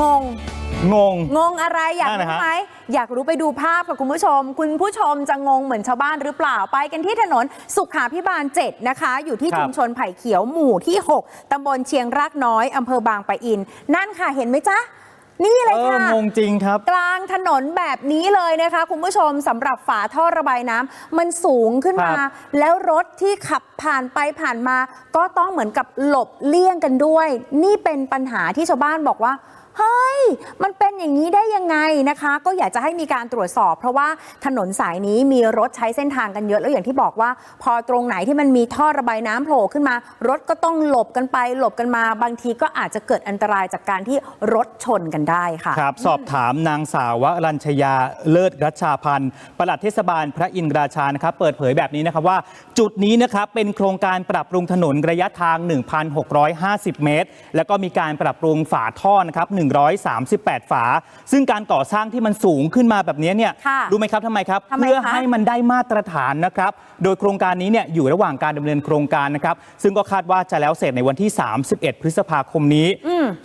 งง งง งงอะไรอยากนั่นนะรู้ฮะ ไหมอยากรู้ไปดูภาพค่ะคุณผู้ชม คุณผู้ชมจะงงเหมือนชาวบ้านหรือเปล่าไปกันที่ถนนสุขาพิบาล 7 นะคะ อยู่ที่ชุมชนไผ่เขียวหมู่ที่ 6 ตำบลเชียงรากน้อยอำเภอบางปะอิน นั่นค่ะเห็นไหมจ๊ะ นี่เลยเออ ค่ะ งงจริงครับ กลางถนนแบบนี้เลยนะคะ คุณผู้ชมสำหรับฝาท่อระบายน้ำมันสูงขึ้นมา ครับแล้วรถที่ขับผ่านไปผ่านมา ก็ต้องเหมือนกับหลบเลี่ยงกันด้วย นี่เป็นปัญหาที่ชาวบ้านบอกว่า เฮ้ย มันเป็นอย่างนี้ได้ยังไงนะคะ ก็อยากจะให้มีการตรวจสอบ เพราะว่าถนนสายนี้มีรถใช้เส้นทางกันเยอะแล้วอย่างที่บอกว่า พอตรงไหนที่มันมีท่อระบายน้ำโผล่ขึ้นมา รถก็ต้องหลบกันไป หลบกันมา บางทีก็อาจจะเกิดอันตรายจากการที่รถชนกันได้ค่ะครับ สอบถามนางสาววรัญชยาเลิศรัชชาพันธ์ปลัดเทศบาลพระอินทราชานะครับเปิดเผยแบบนี้นะครับว่า จุดนี้นะครับเป็นโครงการปรับปรุงถนนระยะทาง 1,650 เมตร แล้วก็มีการปรับปรุงฝาท่อนะครับ138 ฝา ซึ่งการก่อสร้างที่มันสูงขึ้นมาแบบนี้เนี่ยค่ะรู้ไหมครับทำไมครับ ทำไมคะ เพื่อให้มันได้มาตรฐานนะครับ โดยโครงการนี้เนี่ยอยู่ระหว่างการดำเนินโครงการนะครับ ซึ่งก็คาดว่าจะแล้วเสร็จในวันที่ 31 พฤษภาคมนี้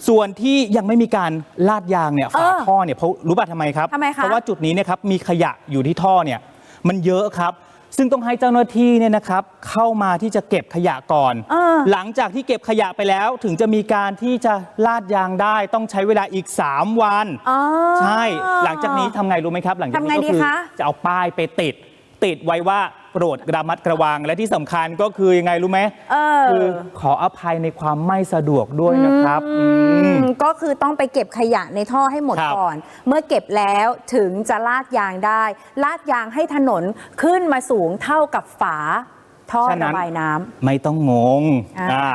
ส่วนที่ยังไม่มีการลาดยางเนี่ยฝาเออท่อเนี่ยเพราะรู้ป่ะทำไมครับ ทำไมคะ เพราะว่าจุดนี้เนะครับมีขยะอยู่ที่ท่อเนี่ยมันเยอะครับ ซึ่งต้องให้เจ้าหน้าที่เนี่ยนะครับเข้ามาที่จะเก็บขยะก่อนเออหลังจากที่เก็บขยะไปแล้ว ถึงจะมีการที่จะลาดยางได้ต้องใช้เวลาอีก 3 วัน อ๋อ ใช่ หลังจากนี้ทำไงรู้ไหมครับ หลังจากทำไงนี้ก็ดีคือคะ จะเอาป้ายไปติด ติดไว้ว่า โปรดระมัดระวังและที่สำคัญก็คือยังไงรู้ไหมเออ คือขออภัยในความไม่สะดวกด้วยนะครับอืม อืมก็คือต้องไปเก็บขยะในท่อให้หมดครับก่อน เมื่อเก็บแล้วถึงจะลาดยางได้ ลาดยางให้ถนนขึ้นมาสูงเท่ากับฝาท่อฉะนั้ระน บายน้ำ ไม่ต้องงงอ่า อ่า